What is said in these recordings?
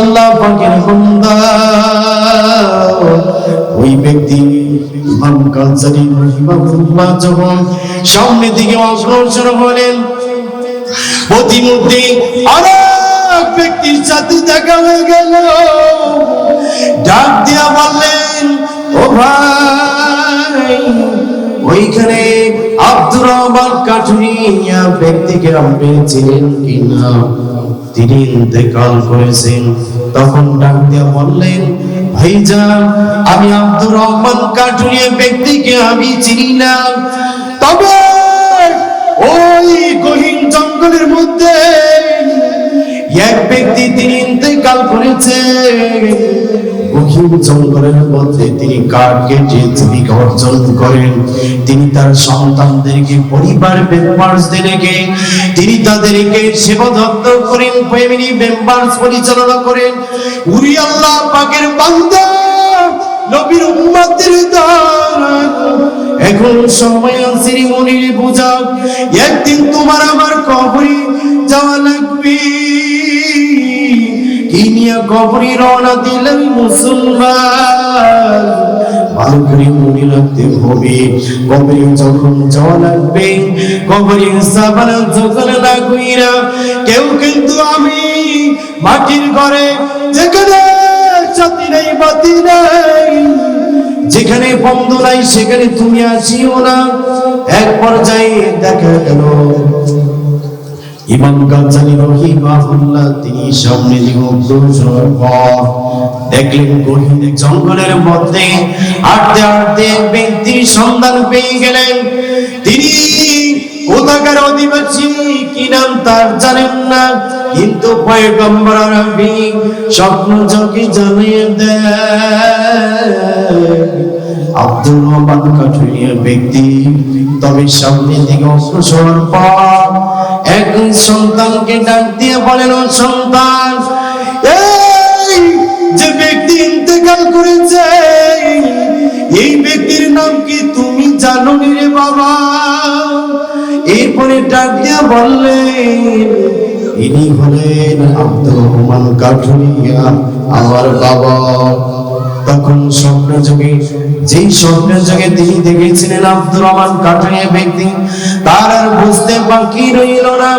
আল্লাহ পাকের বান্দা। ওই ব্যক্তি ইমাম রহিমাহুল্লাহ যখন দিকে অগ্রসর হলেন প্রতিমধ্যে আরেক ব্যক্তির দেখা হয়ে গেল। ডাক দিয়া বললেন, ও ভাই, ওইখানে আব্দুর রহমান কাঠুরিয়া ব্যক্তিকে আপনি ছিলেন কিনা? তিনি ইন্তেকাল করেছেন। তখন ডাক দিয়া বললেন, ভাইজান, আমি আব্দুর রহমান কাঠুরিয়া ব্যক্তিকে আমি চিনি না। তবে ওই গহীন জঙ্গলের মধ্যে এক ব্যক্তি তিনি ইন্তেকাল করেছে। গহীন জঙ্গলের মধ্যে তিনি কাঠ কেটে জীবিকা অর্জন করেন। তিনি তার সন্তানদেরকে, পরিবার মেম্বার্সদেরকে তিনি তাদেরকে সেবা যত্ন করেন ফ্যামিলি মেম্বার্স পরিচালনা করেন। উরি আল্লাহ পাকের বান্দা, নবীর উম্মতের দান এখন সময় শ্রী মনির বুঝা একদিন তোমার আমার কবরে যাওয়া লাগবে। দিলেন করে যখন সাবানা লাগুইরা কেউ কিন্তু আমি মাটির ঘরে যেখানে সাথী বাতি যেখানে বন্ধ নাই, সেখানে তুমি আসিও না। এক পর্যায়ে দেখা গেল ইমাম গাজ্জালি রহিমাহুল্লাহ, তিনি সামনে দিকে অগ্রসর হন। দেখলেন গহীন জঙ্গলের মধ্যে হাঁটতে হাঁটতে এক ব্যক্তির সন্ধান পেয়ে গেলেন তিনি কোথাকার অধিবাসী, কি নাম তার জানেন না, কিন্তু পয়গম্বর আরবি স্বপ্ন চোখে জানিয়ে দেয় আব্দুল রহমান কাঠুরিয়া ব্যক্তি, তবে সামনে দিকে অগ্রসর পর এক সন্তানকে ডাক দিয়ে বলেন সন্তান, এই যে ব্যক্তি ইন্তেকাল করেছে, এই ব্যক্তির নাম কি তুমি জানো রে বাবা? এরপরে ডাক দিয়ে বললেন, ইনি হলেন আব্দুর রহমান কাঠুরিয়া, আমার বাবা। তখন স্বপ্ন যুগে, যেই স্বপ্ন যুগে তিনি দেখেছিলেন আব্দুর রহমান কাঠুরিয়া ব্যক্তি, তার আর বুঝতে বাকি রইল না।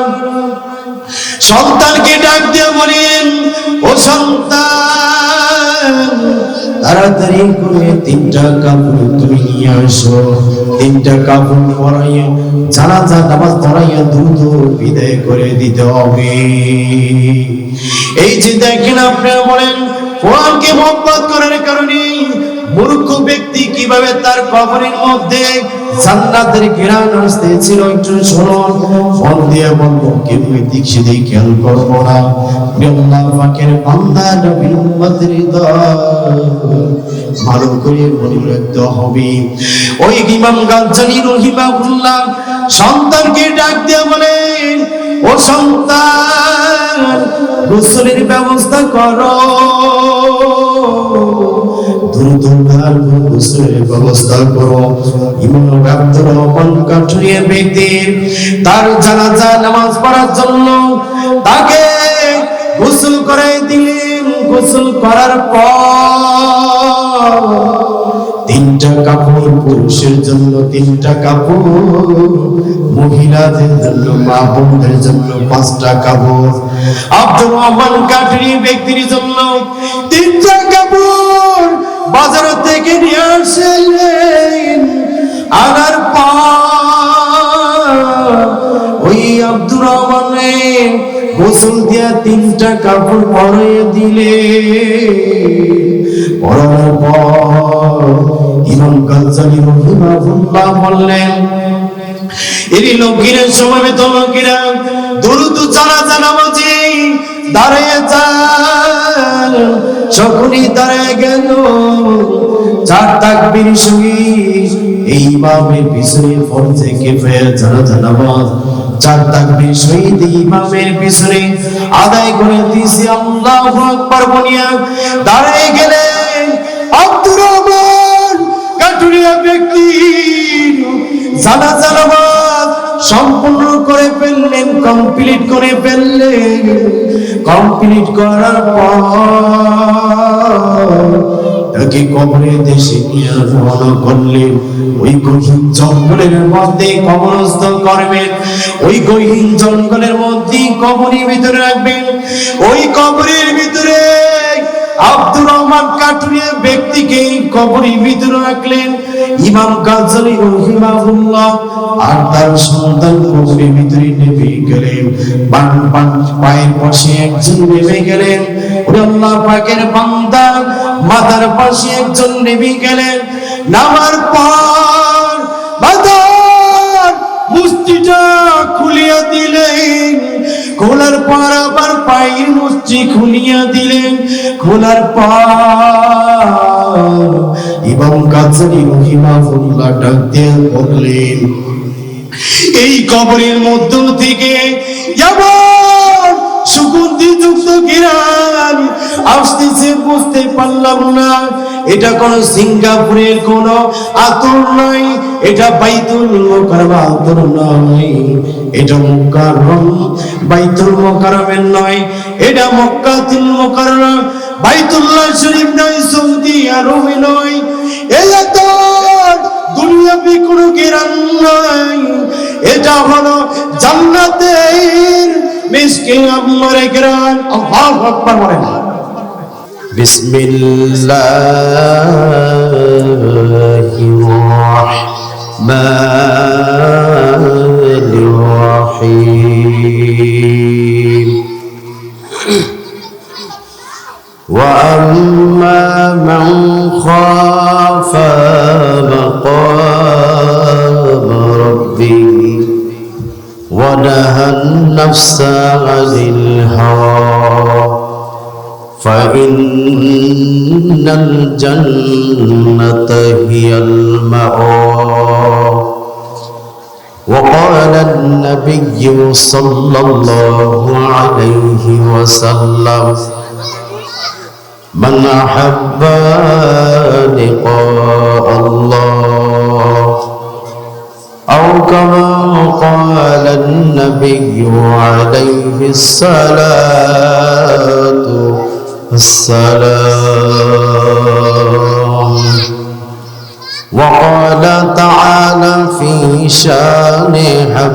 সন্তানকে ডাক দিয়ে বলেন ও সন্তান, তাড়াতাড়ি করে তিনটা কাপড় তুমি নিয়ে আসো। তিনটা কাপড় পরাইয়া, জানাজা, নামাজ পড়াইয়া দ্রুত বিদায় করে দিতে হবে। এই যে দেখেন আপনারা বলেন কোরআনকে মোহাম্মত করার কারণে মূর্খ ব্যক্তি কীভাবে তার কবরের মধ্যে জান্নাতের ঘেরান আসতেছিল একটু শুনুন। মন দিয়ে বলব কেউ দিক সেদিক খেয়াল করব না। আল্লাহ পাকের বান্দা নবীর উম্মতের ভালো করে মনে হবে। ওই ইমাম গাজ্জালি রহিমাহুল্লাহ সন্তানকে ডাক দিয়ে বলেন, ও সন্তান গোসলের ব্যবস্থা করো। কার গোসলের ব্যবস্থা করো। তার জানাজা নামাজ পড়ার জন্য তাকে গোসল করে দিলেন। গোসল করার পর তিনটা কাপড় পুরুষের জন্য তিনটা কাপড়, মহিলাদের জন্য, মা বোনদের জন্য পাঁচটা কাপড়। আব্দুর রহমান কাঠুরি ব্যক্তির জন্য তিনটা কাপড়। বাজার থেকে নিয়ে আসলেন আনার পর ওই আব্দুর রহমানের গোসল দিয়া তিনটা কাপড় পরিয়ে দিলে পরানোর পর ইমাম রহিমাহুল্লাহ বললেন দ্রুত জানা দাঁড়িয়ে যান। দাঁড়িয়ে গেল, চার তাকবীর সহিত এই ইমামের পিছনে চার ইমামের পিছনে আদায় করে দিয়েছে আল্লাহু আকবার বলিয়া দাঁড়িয়ে গেলেন। আব্দুর রহমান জানা জানাবাদ সম্পূর্ণ করে ফেললেন কমপ্লিট করে ফেললেন। কমপ্লিট করার পর কবরের দেশে নিয়ে রওনা করলেন। ওই গহীন জঙ্গলের মধ্যে কবরস্থ করবেন। ওই গহীন জঙ্গলের মধ্যে কবরের ভিতরে রাখবেন। ওই কবরের ভিতরে আব্দুর রহমান কাটুরিয়া ব্যক্তিকে কবরের ভিতরে রাখলেন। ইমাম গাজ্জালি রহিমাহুল্লাহ আর তার সন্তান কবরের ভিতরে নেমে গেলেন। বান বান, পায়ের পাশে একজন নেমে গেলেন। আল্লাহ পাকের বান্দা, মাথার পাশে একজন নেমে গেলেন। নামার পর মাথার মুষ্টিটা খুলিয়া দিলেন। খোলার পর আবার পায়ের মুষ্টি খুলিয়া দিলেন। খোলার পর এবং কাছারি রহিমাহুল্লাহ ডাক দিয়ে বললেন, এই কবরের মধ্য থেকে যেমন সুগন্ধি যুক্ত কিরান আসতেছে, বুঝতে পারলাম না। এটা কোন সিঙ্গাপুরের কোন আতর নয়, এটা বাইতুল মোকাররম আতর নয়। এটা মুকাররম বাইতুল মোকাররমের নয়। এটা মক্কাতুল মোকাররম, বাইতুল্লাহ শরীফ নয়, সৌদি আরবে নয়। এই দুনিয়াবি কোনো গিরান নাই। এটা হলো জান্নাতের মিসকিন আমার গিরান। আল্লাহু আকবার বলে না বিসমিল্লাহির রহমানির الجنة هي المأوى. وقال النبي صلى الله عليه وسلم من أحب لقاء الله. أو كما قال النبي عليه الصلاة والسلام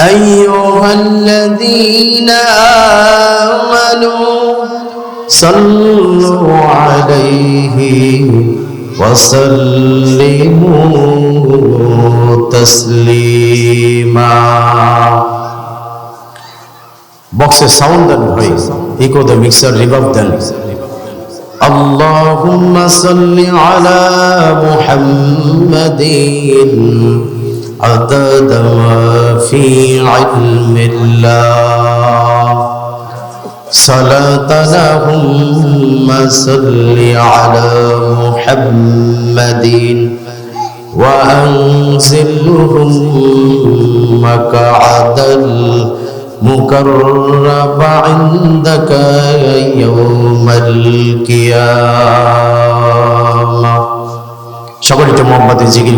أيها الذين آمنوا صلوا عليه وسلموا تسليما. بوكس ساوند دن بھائی ایکو دا مکسر ریباب دن اللهم صل على محمد عدد ما في علم الله صلاة اللهم صل على محمد وأنزلهم مقعد المقرب عندك يوم القيامة সকলে একটু মোহাম্মদের জিকির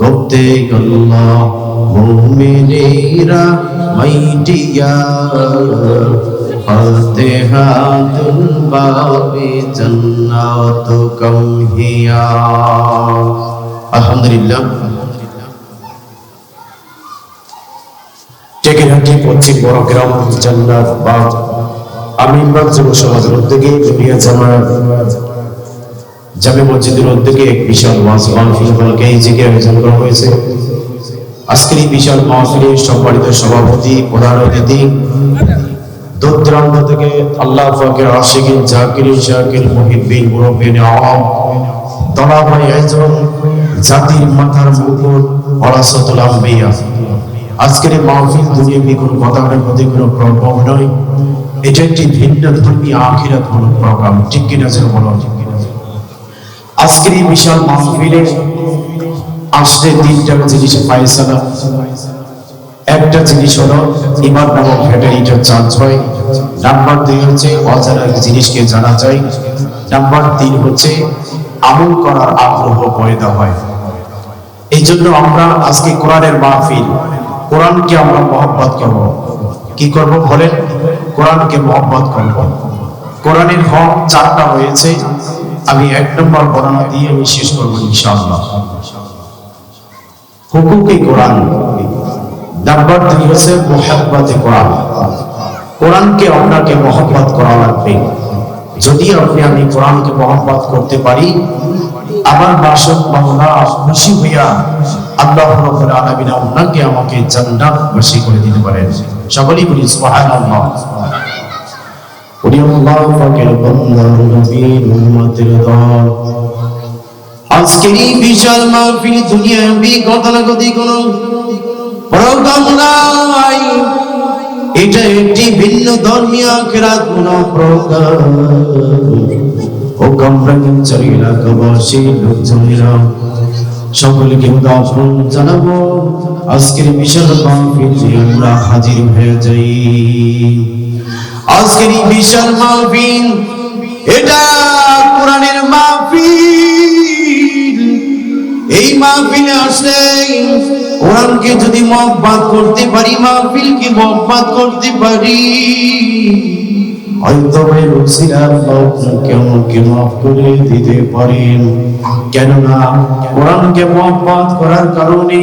গপ্তে আল্লাহ মুমিনেরা মাইটিয়া ফাতিহাতুল বাবে জান্নাত কম হিয়া আলহামদুলিল্লাহ। টেকেরহাটি পশ্চিম বড় গ্রাম জান্নাত বাগ আমিনবাগ যুব সমাজের উদ্যোগে দুনিয়া জামাত জামে মসজিদের উদ্যোগে এক বিশাল ওয়াজ মাহফিল হলকে জিকির আয়োজন করা হয়েছে। আজকের এই বিশাল মাহফিলের সম্মানিত সভাপতি, প্রধান অতিথি দূর দূরান্ত থেকে আল্লাহ ফাকের আশিকিন জাকির শাকির মুহিব্বিন মুরব্বিন আওয়াম তলাবাই একজন জাতির মাথার মুকুট ওরাসাতুল আম্বিয়া। আজকের এই মাহফিল দুনিয়াবি কোনো কথার প্রতি কোনো প্রভাব নয়। এটা একটি ভিন্ন ধর্মী আখিরাত মূলক প্রোগ্রাম, ঠিক কিনা যেন বলো আজকের এই বিশাল মাহফিলে আসলে তিনটা জিনিস ফায়সালা। একটা জিনিস হলো, ইমান নামক ফ্যাটারিটার চার্জ হয়। নাম্বার দুই হচ্ছে অজানা জিনিসকে জানা যায়। নাম্বার তিন হচ্ছে, আমল করার আগ্রহ পয়দা হয়। এই জন্য আমরা আজকে কোরআনের মাহফিল, কোরআনকে আমরা মহব্বত করব। কি করব বলেন? কোরআনকে মহব্বত করব। কোরআনের হক চারটা হয়েছে। আমি এক নম্বর বর্ণনা দিয়ে আমি শেষ করব ইনশাআল্লাহ। হুকুকে কোরআন নাম্বার দুই হচ্ছে মোহাব্বতে কোরআন। কোরআনকে আপনাকে মহব্বত করা লাগবে। যদি আপনি, আমি কোরআনকে মহব্বত করতে পারি, আমার বাসক মাওলা খুশি হইয়া আল্লাহ রাব্বুল আলামিন আপনাকে আমাকে জান্নাত বাসী করে দিতে পারেন। সকলেই বলি সুবহানাল্লাহ। আজকের এই বিশাল মাহফিল দুনিয়াবি গতানুগতি কোনো প্রোগ্রাম নাই। এটা একটি ভিন্ন ধর্মীয় আখেরাত প্রোগ্রাম। ও কমপ্রাঙ্গিং চলে এলাকাবাসী লোকজনেরা। সকলকে উদাহরণ জানাব। আজকের বিশাল মাহফিল আমরা হাজির হয়ে যাই। আজকের এই বিশাল মাহফিল, এটা কোরআনের মাহফিল। এই মাহফিলে আসলে কোরআনকে যদি মহব্বত করতে পারি, মাহফিলকে মহব্বত করতে পারি মাফ করে দিতে পারেন। কেননা কোরআনকে মহব্বত করার কারণে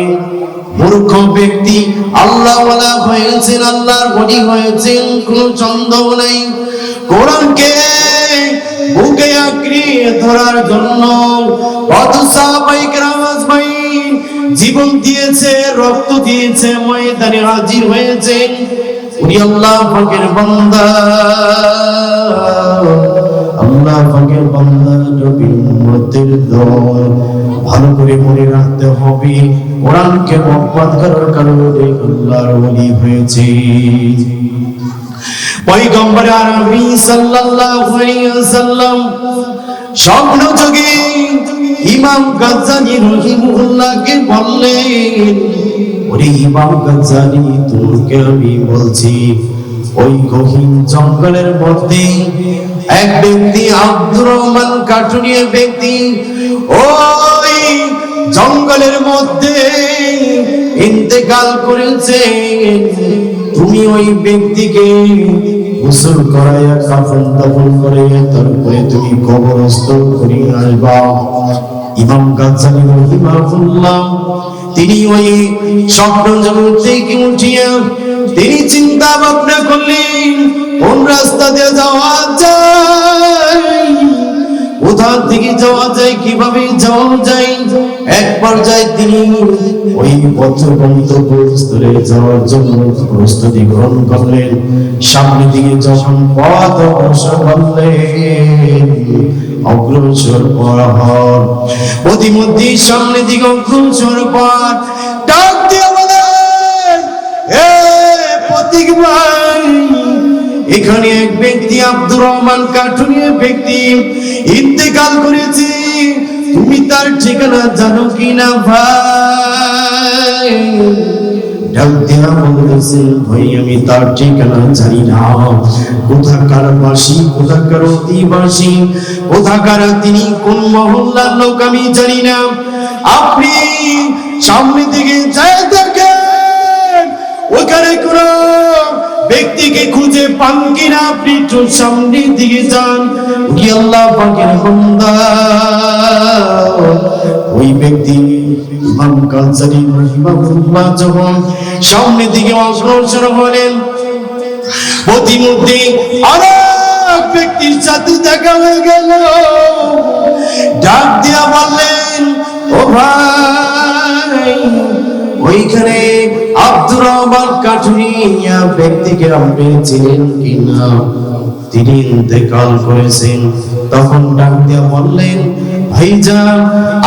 মূর্খ ব্যক্তি আল্লাহ হয়েছেন, আল্লাহর বলি হয়েছেন, কোন সন্দেহ নাই। কোরআনকে বুকে আঁকড়ে ধরার জন্য কত সাহাবাই কেরামাজ ভাই জীবন দিয়েছে, রক্ত দিয়েছে, ময়দানে হাজির হয়েছে। উনি আল্লাহ পাকের বান্দা। আল্লাহ পাকের বান্দা নবীর উম্মতের দল। ভালো করে মনে রাখতে হবে কোরআনকে মহব্বত করার কারণে আল্লাহর ওলি হয়েছে। পয়গম্বর আরবি সাল্লাল্লাহু আলাইহি ওয়াসাল্লাম স্বপ্ন যোগে ইমাম গাজ্জানি রহিমুল্লাহকে বললেন, ওরে ইমাম গাজ্জানি, তোকে আমি বলছি, ওই গহীন জঙ্গলের মধ্যে এক ব্যক্তি আব্দুর রহমান কাঠুনিয়া ব্যক্তি ওই জঙ্গলের মধ্যে ইন্তেকাল করেছে। তুমি ওই ব্যক্তিকে গোসল করাইয়া কাফন দাফন করে তারপরে তুমি কবরস্থ করে আসবা। ইমাম গাজ্জালি রহিমাহুল্লাহ, তিনি ওই স্বপ্ন জগৎ থেকে উঠিয়া তিনি চিন্তা ভাবনা করলেন, কোন রাস্তা দিয়ে যাওয়া যায়? কোথা দিকে যাওয়া যায়, কীভাবে যাওয়া যায়? এক পর্যায়ে তিনি ওই পথ গন্তব্যস্থলে যাওয়ার জন্য প্রস্তুতি গ্রহণ করলেন। সামনে দিকে যখন পথ অগ্রসর করলেন অগ্রসর পর প্রতিমধ্যে সামনে দিকে অগ্রসর পর ডাক দিয়ে বলেন, এ প্রতীক ভাই, এখানে এক ব্যক্তি আব্দুর রহমান কাঠুনিয়া ব্যক্তি ইন্তেকাল করেছে। তুমি তার ঠিকানা জানো কি না ভাই ভাই, আমি তার ঠিকানা জানি না। কোথাকার বাসী, কোথাকার অধিবাসী কোথাকার তিনি কোন মহল্লার লোক আমি জানি না। আপনি সামনে দিকে যায় দেখেন ওখানে কোন ব্যক্তিকে খুঁজে পান কিনা আপনি একটু সামনের দিকে যান আল্লাহ পাকের বান্দা, ওই ব্যক্তি ইমাম কালসারি রহিমাহুল্লাহ যখন সামনের দিকে অগ্রসর হলেন। প্রতিমধ্যে আরেক ব্যক্তির সাথে দেখা হয়ে গেল। ডাক দিয়া বললেন, ও ভাই ওইখানে আব্দুর রহমান কাঠুরিয়া ব্যক্তিকে আপনি চিনেন কিনা? তিনি ইন্তেকাল করেছেন। তখন ডাক দিয়া বললেন, ভাইজান,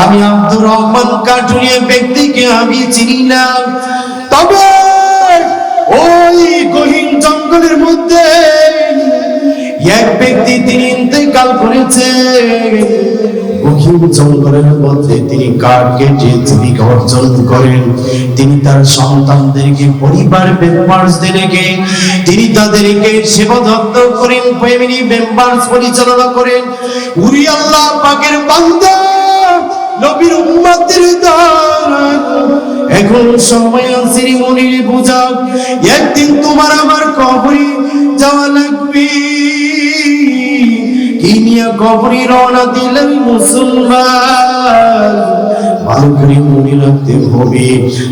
আমি আব্দুর রহমান কাঠুরিয়া ব্যক্তিকে আমি চিনি না। তবে ওই গহীন জঙ্গলের মধ্যে এক ব্যক্তি তিনি ইন্তেকাল করেছে তিনি অর্জন করেন। তিনি তার সন্তানদেরকে, পরিবার তিনি তাদেরকে সেবা করেন ফ্যামিলি পরিচালনা করেন। উরি আল্লাহ পাকের বান্দা, নবীর উম্মতের দান এখন সময় শ্রী মনির পূজা একদিন তোমার আমার কবরে যাওয়া লাগবে। দিলেন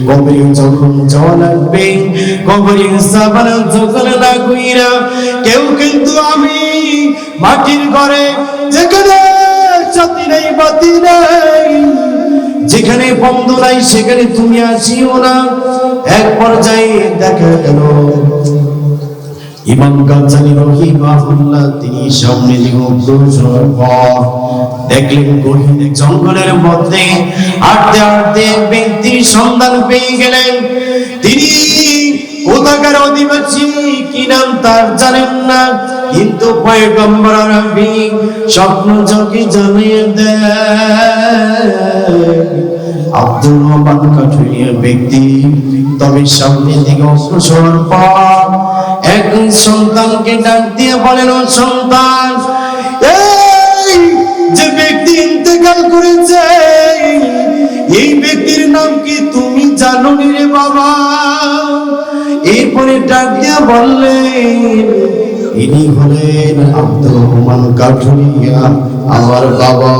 করে যখন লাগুইরা কেউ কিন্তু আমি মাটির ঘরে যেখানে ছাতি নেই, বাতি যেখানে বন্ধ নাই, সেখানে তুমি আসিও না। এক পর্যায়ে দেখা গেল ইমাম গাজ্জালি রহিমাহুল্লাহ, তিনি সামনে দিকে অগ্রসর পর দেখলেন গহীন জঙ্গলের মধ্যে হাঁটতে এক ব্যক্তির সন্ধান পেয়ে গেলেন। তিনি কোথাকার অধিবাসী, কি নাম তার জানেন না, কিন্তু পয়গম্বর আরবি স্বপ্ন চোখে জানিয়ে দেয়। আব্দুর রহমান কাঠুরিয়া ব্যক্তি, তবে সামনে দিকে অগ্রসর পর এক সন্তানকে ডাক দিয়ে বলেন সন্তান যে ব্যক্তি ইন্তেকাল করেছে, এই ব্যক্তির নাম কি তুমি জানো রে বাবা? এরপরে ডাক দিয়া বললেন, ইনি হলেন আব্দুর রহমান কাঠুরিয়া, আমার বাবা।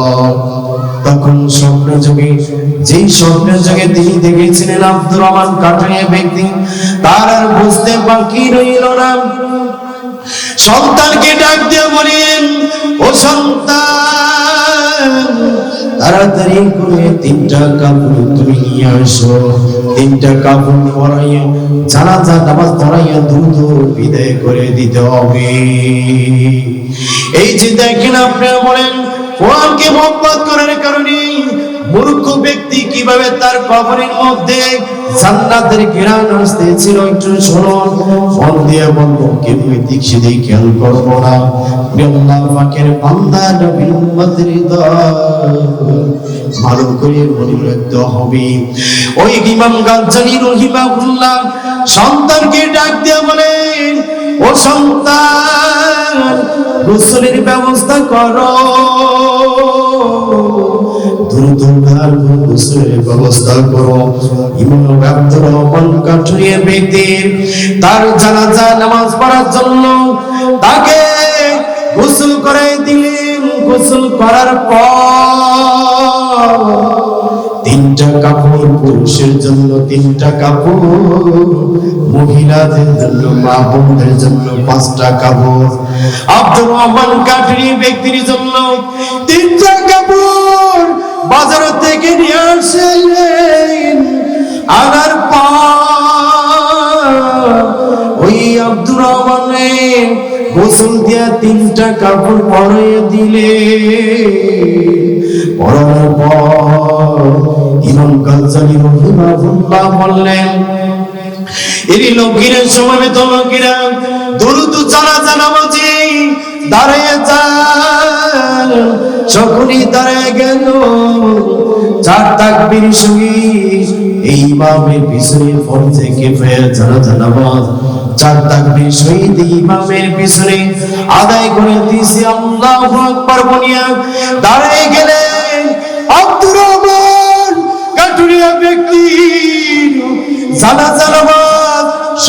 তখন স্বপ্ন যোগে, যেই স্বপ্ন যোগে তিনি দেখেছিলেন আব্দুর রহমান কাঠুরিয়া ব্যক্তি, তার আর বুঝতে বাকি রইল না। সন্তানকে ডাক দিয়ে বলেন ও সন্তান, তাড়াতাড়ি করে তিনটা কাপড় তুমি নিয়ে আসো। তিনটা কাপড় পরাইয়া, জানাজা, নামাজ পড়াইয়া দ্রুত বিদায় করে দিতে হবে। এই যে দেখেন আপনারা বলেন কোরআনকে মোহাম্মত করার কারণে মূর্খ ব্যক্তি কীভাবে তার কবরের মধ্যে জান্নাতের ঘেরান আসতেছিল একটু শুনুন। মন দিয়ে বলব কেউ দিক সেদিক খেয়াল করব না? আল্লাহ পাকের বান্দা নবীর উম্মতের ভালো করে মনে হবে। ওই ইমাম গাজ্জালি রহিমাহুল্লাহ সন্তানকে ডাক দিয়ে বলেন, ও সন্তান গোসলের ব্যবস্থা করো। ব্যবস্থা করো। তার জানাজা, নামাজ পড়ার জন্য তাকে গোসল করে দিলেন। গোসল করার পর তিনটা কাপড় পুরুষের জন্য তিনটা কাপড়, মহিলাদের জন্য, মা বোনদের জন্য পাঁচটা কাপড়। আব্দুর রহমান কাঠুরি ব্যক্তির জন্য তিনটা কাপড়। বাজার থেকে নিয়ে আসলেন আনার পর ওই আব্দুর রহমানের গোসল দিয়া তিনটা কাপড় পরিয়ে দিলে পরার পর ইমাম গাজ্জালি রহিমাহুল্লাহ বললেন এরই লোকেরা সমবেত লোকেরা দ্রুত চারা জানামাজি দাঁড়িয়ে যান? সকলেই দাঁড়িয়ে গেল, চার তাকবীর সহিত এই ইমামের পিছনে ফরজে কিফায়া যারা জানাবাজ চার তাকবীর সহিত ইমামের পিছনে আদায় করে দিয়েছে। আল্লাহু আকবার বলিয়া, দাঁড়িয়ে গেলেন আব্দুর রহমান কাটুরিয়া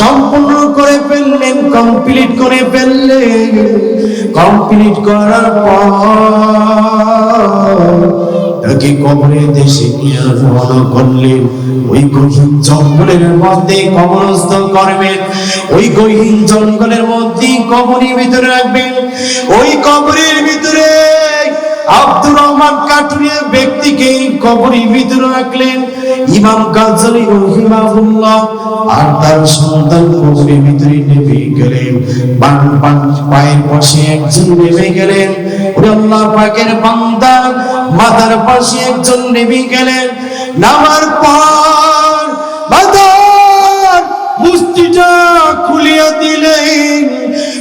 সম্পূর্ণ করে ফেললেন কমপ্লিট করে ফেললেন। কমপ্লিট করার পর কবরে দেশে নিয়ে করলেন। ওই গহীন জঙ্গলের মধ্যে কবরস্থ করবেন। ওই গহীন জঙ্গলের মধ্যে কবরের ভিতরে রাখবেন। ওই কবরের ভিতরে আব্দুর রহমান কাটুরিয়া ব্যক্তিকে কবরের ভিতরে রাখলেন। ইমাম গাজ্জালি রহিমাহুল্লাহ আর তার সন্তান কবরের ভিতরে নেমে গেলেন। বান বান, পায়ের পাশে একজন নেমে গেলেন। আল্লাহ পাকের বান্দা, মাথার পাশে একজন নেমে গেলেন। নামার পর মাথার মুষ্টিটা খুলিয়া দিলেন।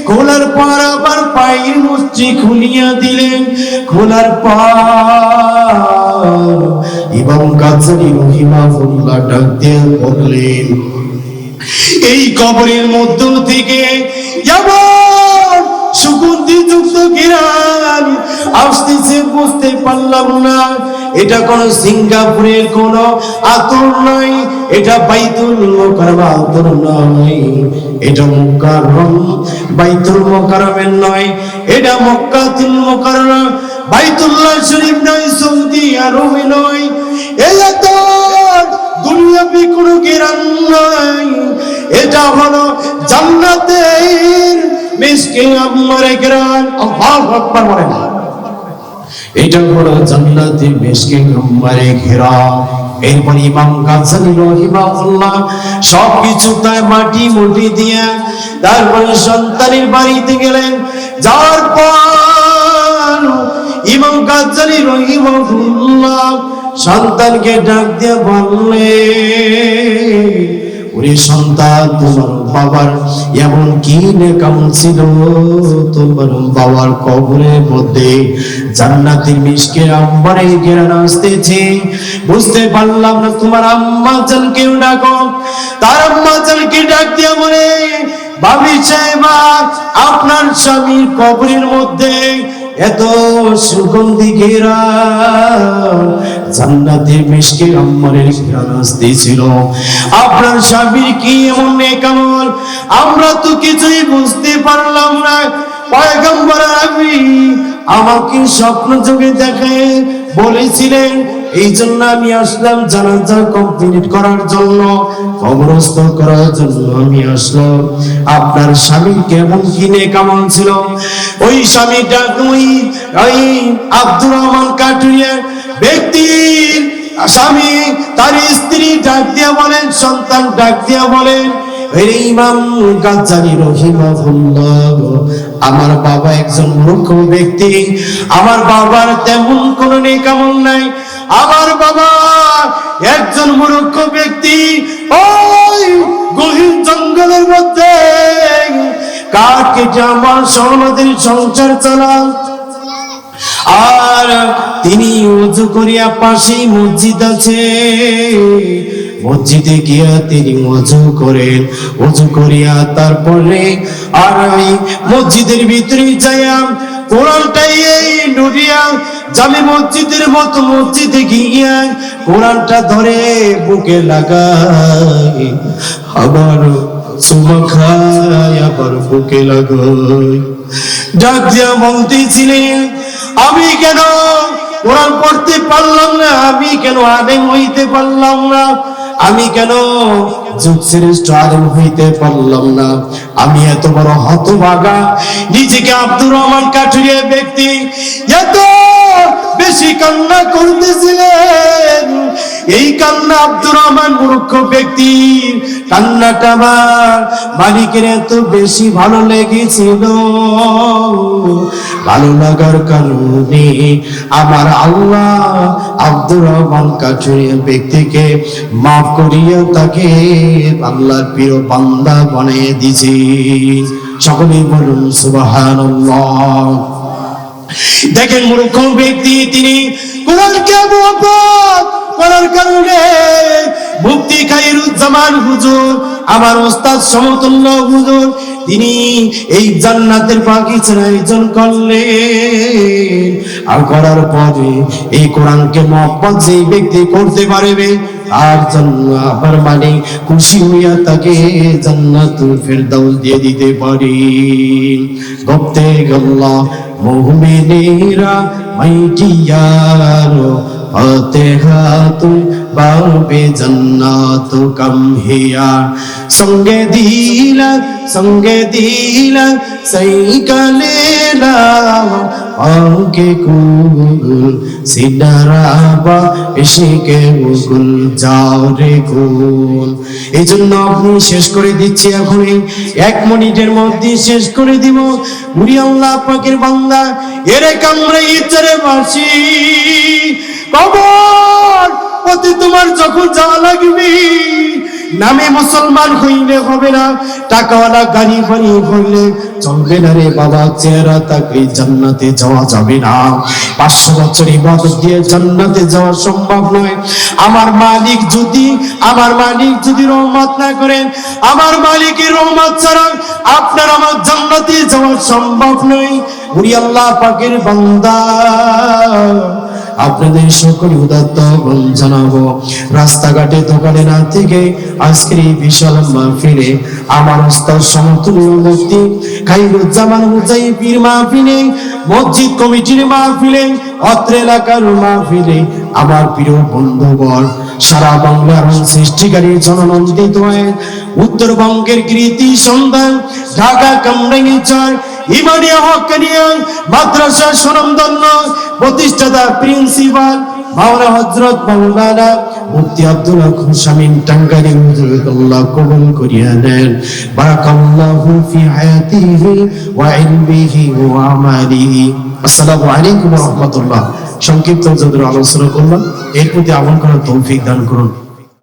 খোলার পর আবার পায়ের মুষ্টি খুলিয়া দিলেন। খোলার পর এবং কাছারি রহিমাহুল্লাহ ডাক দিয়ে বললেন, এই কবরের মধ্য থেকে যেমন সুগন্ধি যুক্ত গিরান আসতেছে, বুঝতে পারলাম না। এটা কোন সিঙ্গাপুরের কোন আতর নয়, এটা বাইতুল মোকাররম আতর নয়। এটা মুকাররম বাইতুল মোকাররমের নয়, এটা মক্কাতুল মোকাররম। বাইতুল্লাহ শরীফ নয়, সৌদি আরবে নয়। আতর দুনিয়াবি কোনো গিরান নাই। এটা হলো জান্নাতের মিসকে আম্মারে গিরান। আল্লাহু আকবার বলেন। এটা হলো জান্নাতের মিসকে আম্মারে ঘেরা এরপর ইমাম গাজ্জালি রহিমাহুল্লাহ সবকিছু তার মাটি মুটি দিয়ে তারপরে সন্তানের বাড়িতে গেলেন। যার পর ইমাম গাজ্জালি রহিমাহুল্লাহ সন্তানকে ডাক দিয়ে বললে, ওরে সন্তান, তোমার বাবার এমন কি কেমন ছিল? তোমার বাবার কবরের মধ্যে জান্নাতের মিশকে আম্বারে গেরান আসতেছে বুঝতে পারলাম না, তোমার আম্মা কেউ ডাকো। তার আম্মা জানকে ডাক দিয়ে বলে ভাবি সাহেবা, আপনার স্বামীর কবরের মধ্যে এত সুগন্ধি ঘেরা, জান্নাতে মিষ্টি আম্মারের ঘেরান আসতেছিল আপনার স্বামীর কি এমন নেকামল আমরা তো কিছুই বুঝতে পারলাম না। পয়গম্বর আমি আমাকে স্বপ্ন যুগে দেখে বলেছিলেন এই জন্য আমি আসলাম জানাজা কমপ্লিট করার জন্য, কবরস্থ করার জন্য আমি আসলাম। আপনার স্বামী কেমন কিনে কেমন ছিল? ওই স্বামীটা ওই ওই আব্দুর রহমান কাটুরিয়া ব্যক্তির স্বামী, তার স্ত্রী ডাক দিয়া বলেন, সন্তান ডাক দিয়া বলেন আমার বাবা একজন মূর্খ ব্যক্তি, আমার বাবার তেমন কোন নেকামল নাই আমার বাবা একজন মূর্খ ব্যক্তি, ওই গহীন জঙ্গলের মধ্যে কাঠ কেটে আমার সমাধির সংসার চালান। আর তিনি উজু করিয়া পাশেই মসজিদ আছে। মসজিদে গিয়া তিনি অজু করেন অজু করিয়া তারপরে আর ওই মসজিদের ভিতরে যাইয়া কোরআনটাই নুরিয়া জামে মসজিদের মতো মসজিদে গিয়া কোরআনটা ধরে বুকে লাগাই। আবার চুমা খায়, আবার বুকে লাগাই। ডাক দিয়া বলতেছিলেন আমি কেন কোরআন পড়তে পারলাম না? আমি কেন আলেম হইতে পারলাম না? আমি কেন আমি এত বড় হতভাগা, নিজেকে আব্দুর রহমান কাঠুরিয়া ব্যক্তি, এত বেশি কান্না করতেছিলেন। এই কান্না আব্দুর রহমান মূর্খ ব্যক্তি, কান্নাটা আমার মালিকের এত বেশি ভালো লেগেছিল। ভালো লাগার কারণে আমার আল্লাহ আব্দুর রহমান কাঠুরিয়া ব্যক্তিকে মাফ করিয়া তাকে আল্লাহর প্রিয় বান্দা বানিয়ে দিয়েছে। সকলেই বলুন, সুবহানাল্লাহ। দেখেন মূর্খ ব্যক্তি, তিনি করার কারণে মুক্তি হুজুর, আমার ওস্তাদ সমতুল্য হুজুর, তিনি এই জান্নাতের বাগিচার আয়োজন আর করার পরে এই কোরআনকে মহব্বত যেই ব্যক্তি করতে পারবে আর জন্য আবার মানে খুশি হইয়া তাকে জান্নাতুল ফেরদাউস দিয়ে দিতে পারি। গপ্তে গল্লা মুমিনেরা মাইটিয়ার ফাতিহাতুল বাবে জান্নাত কাম সঙ্গে সঙ্গে দিলা সাইকালেলা আগে কুল যাও রে কুল। এই জন্য আপনি শেষ করে দিচ্ছি এখনই এক মিনিটের মধ্যে শেষ করে দিব। মুড়ি আল্লাহ পাকের বান্দা, এরে কামড়ে ইচ্ছারে বাসি। কবর তোমার যখন যাওয়া লাগবে। নামে মুসলমান হইলে হবে না, টাকাওয়ালা গাড়ি বাড়ি হইলে চলবে না রে বাবা, চেহারা তাকে জান্নাতে যাওয়া যাবে না। পাঁচশো বছর ইবাদত দিয়ে জান্নাতে যাওয়া সম্ভব নয়। আমার মালিক যদি, আমার মালিক যদি রহমত না করেন, আমার মালিকের রহমত ছাড়া আপনার আমার জান্নাতে যাওয়া সম্ভব নয়। উনি আল্লাহ পাকের বান্দা। আপনাদের সকল উদাত্ত জানাব। রাস্তাঘাটে দোকানে না থেকে আজকের এই বিশাল মাহফিলে আমার ওস্তাদ সমতুল্য মুক্তি খাইরুজ্জামান মুজাইফির মাহফিলে, মসজিদ কমিটির মাহফিলে, অত্র এলাকার মাহফিলে আমার প্রিয় বন্ধুবর, সারা বাংলার সৃষ্টিকারী জননন্দিত উত্তরবঙ্গের কৃতি সন্ধান ঢাকা কামরাঙ্গি চার ইমানিয়া হকানিয়া মাদ্রাসা সুনামধন্য প্রতিষ্ঠাতা প্রিন্সিপাল মাওলানা হযরত মাওলানা মুফতি আব্দুল হক শামীম টাঙ্গারি হুজুরুল্লাহ কবুল করিয়া নেন। বারাকাল্লাহু ফি হায়াতিহি ওয়া ইলমিহি ওয়া আমালিহি। আসসালামু আলাইকুম ওয়া রাহমাতুল্লাহ। সংক্ষিপ্ত যদুর আলোচনা করলাম। এর প্রতি আমল করার তৌফিক দান করুন।